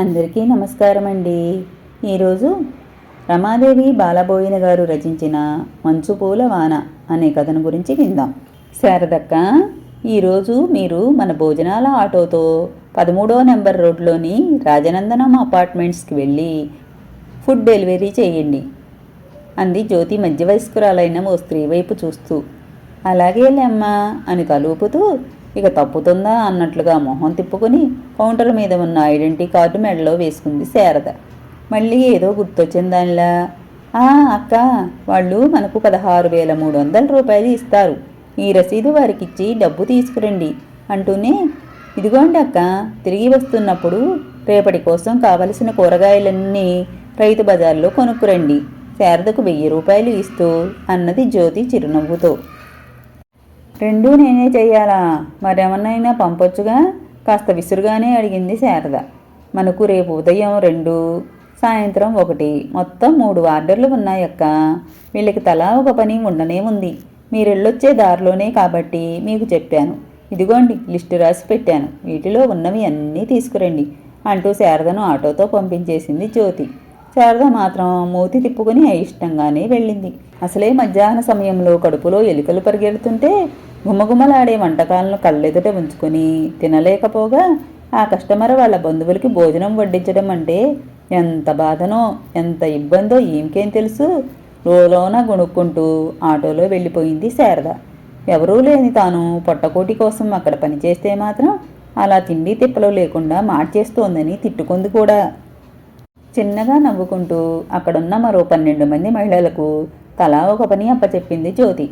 అందరికీ నమస్కారం అండి ఈరోజు రమాదేవి బాలబోయిన గారు రచించిన మంచు పూల వాన అనే కథను గురించి విందాం. శారదక్క ఈరోజు మీరు మన భోజనాల ఆటోతో పదమూడో నెంబర్ రోడ్లోని రాజనందనం అపార్ట్మెంట్స్కి వెళ్ళి ఫుడ్ డెలివరీ చేయండి. అంది జ్యోతి మధ్య వయస్కురాలైన ఓ స్త్రీ వైపు చూస్తూ. అలాగే లేమ్మా అని తలూపుతూ ఇక తప్పుతుందా అన్నట్లుగా మొహం తిప్పుకుని కౌంటర్ మీద ఉన్న ఐడెంటిటీ కార్డు మెడలో వేసుకుంది శారద. మళ్ళీ ఏదో గుర్తొచ్చిందానిలా. ఆ అక్క వాళ్ళు మనకు పదహారు వేల మూడు వందల రూపాయలు ఇస్తారు. ఈ రసీదు వారికిచ్చి డబ్బు తీసుకురండి అంటూనే ఇదిగోండి అక్క తిరిగి వస్తున్నప్పుడు రేపటి కోసం కావలసిన కూరగాయలన్నీ రైతు బజార్లో కొనుక్కురండి. శారదకు వెయ్యి రూపాయలు ఇస్తూ అన్నది జ్యోతి చిరునవ్వుతో. రెండూ నేనే చెయ్యాలా? మరేమన్నైనా పంపొచ్చుగా? కాస్త విసురుగానే అడిగింది శారద. మనకు రేపు ఉదయం రెండు సాయంత్రం ఒకటి. మొత్తం మూడు ఆర్డర్లు ఉన్నాయక్క. వీళ్ళకి తలా ఒక పని ఉండనే ఉంది. మీరెళ్ళొచ్చే దారిలోనే కాబట్టి మీకు చెప్పాను. ఇదిగోండి లిస్టు రాసి పెట్టాను. వీటిలో ఉన్నవి అన్నీ తీసుకురండి అంటూ శారదను ఆటోతో పంపించేసింది జ్యోతి. శారద మాత్రం మూతి తిప్పుకుని అయిష్టంగానే వెళ్ళింది. అసలే మధ్యాహ్న సమయంలో కడుపులో ఎలుకలు పరిగెడుతుంటే గుమగుమలాడే వంటకాలను కళ్ళెదుట ఉంచుకొని తినలేకపోగా ఆ కస్టమర్ వాళ్ళ బంధువులకి భోజనం వడ్డించడం అంటే ఎంత బాధనో ఎంత ఇబ్బందో ఏమికేం తెలుసు? రోలోన గొణుక్కుంటూ ఆటోలో వెళ్ళిపోయింది శారద. ఎవరూ లేని తాను పొట్టకోటి కోసం అక్కడ పనిచేస్తే మాత్రం అలా తిండి తిప్పలు లేకుండా మార్చేస్తోందని తిట్టుకుంది కూడా. చిన్నగా నవ్వుకుంటూ అక్కడున్న మరో పన్నెండు మంది మహిళలకు తలా ఒక పని అప్పచెప్పింది జ్యోతి.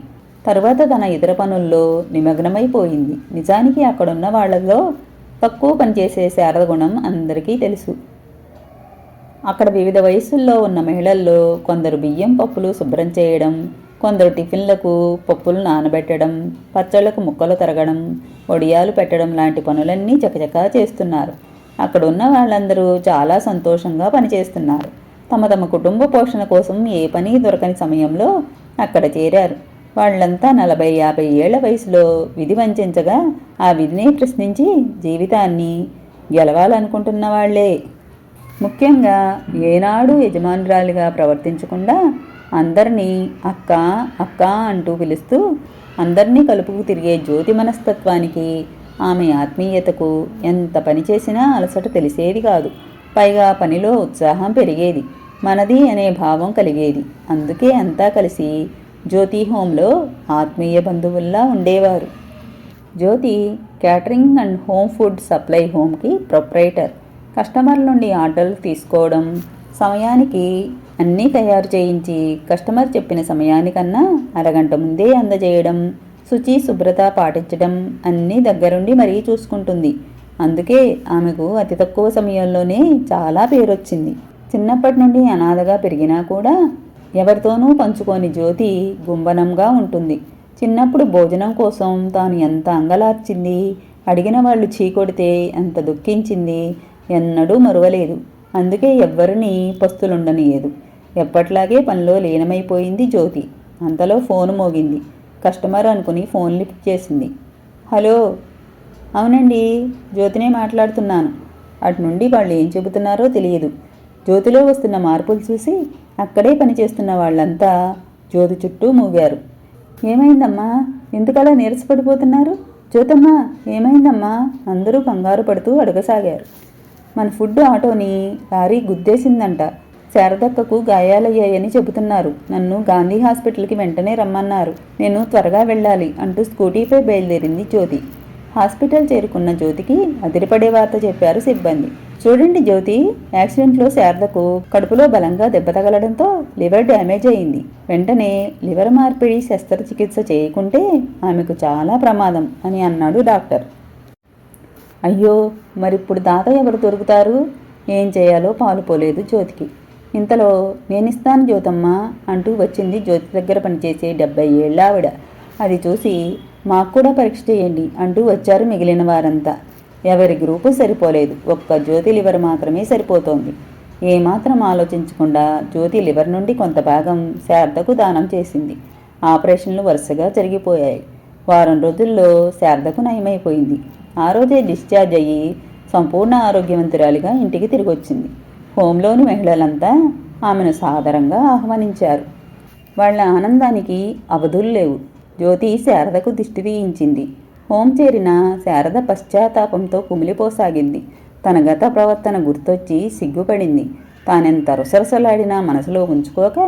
తరువాత తన ఇతర పనుల్లో నిమగ్నమైపోయింది. నిజానికి అక్కడున్న వాళ్ళలో తక్కువ పనిచేసే శారద గుణం అందరికీ తెలుసు. అక్కడ వివిధ వయసుల్లో ఉన్న మహిళల్లో కొందరు బియ్యం పప్పులు శుభ్రం చేయడం కొందరు టిఫిన్లకు పప్పులు నానబెట్టడం పచ్చళ్ళకు ముక్కలు తరగడం వడియాలు పెట్టడం లాంటి పనులన్నీ చకచకా చేస్తున్నారు. అక్కడ ఉన్న వాళ్ళందరూ చాలా సంతోషంగా పనిచేస్తున్నారు. తమ తమ కుటుంబ పోషణ కోసం ఏ పని దొరకని సమయంలో అక్కడ చేరారు. వాళ్ళంతా నలభై యాభై ఏళ్ళ వయసులో విధి వంచగా ఆ విధిని ప్రశ్నించి జీవితాన్ని గెలవాలనుకుంటున్న వాళ్ళే ముఖ్యంగా ఏనాడు యజమానురాలిగా ప్రవర్తించకుండా అందరినీ అక్క అక్క అంటూ పిలుస్తూ అందరినీ కలుపుకు తిరిగే జ్యోతి మనస్తత్వానికి ఆమె ఆత్మీయతకు ఎంత పని చేసినా అలసట తెలిసేది కాదు. పైగా పనిలో ఉత్సాహం పెరిగేది. మనది అనే భావం కలిగేది. అందుకే అంతా కలిసి జ్యోతి హోంలో ఆత్మీయ బంధువుల్లా ఉండేవారు. Jyoti catering and home food supply హోమ్కి proprietor. కస్టమర్ల నుండి ఆర్డర్లు తీసుకోవడం సమయానికి అన్నీ తయారు చేయించి కస్టమర్ చెప్పిన సమయానికన్నా అరగంట ముందే అందజేయడం శుచి శుభ్రత పాటించడం అన్నీ దగ్గరుండి మరీ చూసుకుంటుంది. అందుకే ఆమెకు అతి తక్కువ సమయంలోనే చాలా పేరొచ్చింది. చిన్నప్పటి నుండి అనాథగా పెరిగినా కూడా ఎవరితోనూ పంచుకోని జ్యోతి గుంబనంగా ఉంటుంది. చిన్నప్పుడు భోజనం కోసం తాను ఎంత అంగలార్చింది? అడిగిన వాళ్ళు చీకొడితే ఎంత దుఃఖించింది? ఎన్నడూ మరువలేదు. అందుకే ఎవ్వరిని పస్తులుండనియదు. ఎప్పట్లాగే పనిలో లీనమైపోయింది జ్యోతి. అంతలో ఫోన్ మోగింది. కస్టమర్ అనుకుని ఫోన్ లిఫ్ట్ చేసింది. హలో. అవునండి జ్యోతినే మాట్లాడుతున్నాను. అటు నుండి వాళ్ళు ఏం చెబుతున్నారో తెలియదు. జ్యోతిలో వస్తున్న మార్పులు చూసి అక్కడే పనిచేస్తున్న వాళ్ళంతా జ్యోతి చుట్టూ మూగారు. ఏమైందమ్మా? ఎందుకలా నీరసపడిపోతున్నారు? జ్యోతమ్మ ఏమైందమ్మా? అందరూ కంగారు పడుతూ అడగసాగారు. మన ఫుడ్ ఆటోని లారీ గుద్దేసిందంట. శారదక్కకు గాయాలయ్యాయని చెబుతున్నారు. నన్ను గాంధీ హాస్పిటల్కి వెంటనే రమ్మన్నారు. నేను త్వరగా వెళ్ళాలి అంటూ స్కూటీపై బయలుదేరింది జ్యోతి. హాస్పిటల్ చేరుకున్న జ్యోతికి అదిరిపడే వార్త చెప్పారు సిబ్బంది. చూడండి జ్యోతి యాక్సిడెంట్లో శారదకు కడుపులో బలంగా దెబ్బ తగలడంతో లివర్ డ్యామేజ్ అయింది. వెంటనే లివర్ మార్పిడి శస్త్రచికిత్స చేయకుంటే ఆమెకు చాలా ప్రమాదం అని అన్నాడు డాక్టర్. అయ్యో మరిప్పుడు దాత ఎవరు దొరుకుతారు? ఏం చేయాలో పాలుపోలేదు జ్యోతికి. ఇంతలో నేనిస్తాను జ్యోతమ్మ అంటూ వచ్చింది జ్యోతి దగ్గర పనిచేసే డెబ్బై ఏళ్ళ ఆవిడ. అది చూసి మాకు కూడా పరీక్ష చేయండి అంటూ వచ్చారు మిగిలిన వారంతా. ఎవరి గ్రూపు సరిపోలేదు. ఒక్క జ్యోతి లివర్ మాత్రమే సరిపోతోంది. ఏమాత్రం ఆలోచించకుండా జ్యోతి లివర్ నుండి కొంత భాగం శారదకు దానం చేసింది. ఆపరేషన్లు వరుసగా జరిగిపోయాయి. వారం రోజుల్లో శారదకు నయమైపోయింది. ఆ రోజే డిశ్చార్జ్ అయ్యి సంపూర్ణ ఆరోగ్యవంతురాలిగా ఇంటికి తిరిగి వచ్చింది హోంలోని మహిళలంతా ఆమెను సాదరంగా ఆహ్వానించారు. వాళ్ళ ఆనందానికి అవధులు లేవు. జ్యోతి శారదకు దిష్టి తీయించింది. హోం చేరిన శారద పశ్చాత్తాపంతో కుమిలిపోసాగింది. తన గత ప్రవర్తన గుర్తొచ్చి సిగ్గుపడింది. తానెంత రుసరుసలాడినా మనసులో ఉంచుకోక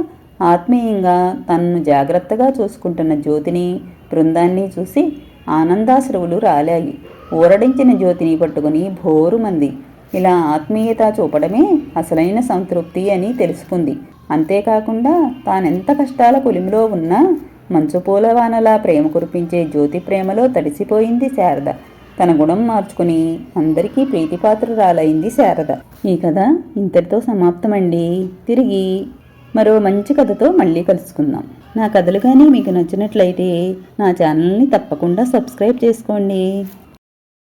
ఆత్మీయంగా తనను జాగ్రత్తగా చూసుకుంటున్న జ్యోతిని బృందాన్ని చూసి ఆనందాశ్రవులు రాలాయి. ఊరడించిన జ్యోతిని పట్టుకుని భోరుమంది ఇలా ఆత్మీయత చూపడమే అసలైన సంతృప్తి అని తెలుసుకుంది. అంతేకాకుండా తానెంత కష్టాల కొలిమిలో ఉన్నా మంచు పూలవానలా ప్రేమ కురిపించే జ్యోతి ప్రేమలో తడిసిపోయింది శారద. తన గుణం మార్చుకుని అందరికీ ప్రీతిపాత్రురాలైంది శారద. ఈ కథ ఇంతటితో సమాప్తమండి. తిరిగి మరో మంచి కథతో మళ్ళీ కలుసుకుందాం. నా కథలు కానీ మీకు నచ్చినట్లయితే నా ఛానల్ని తప్పకుండా సబ్స్క్రైబ్ చేసుకోండి.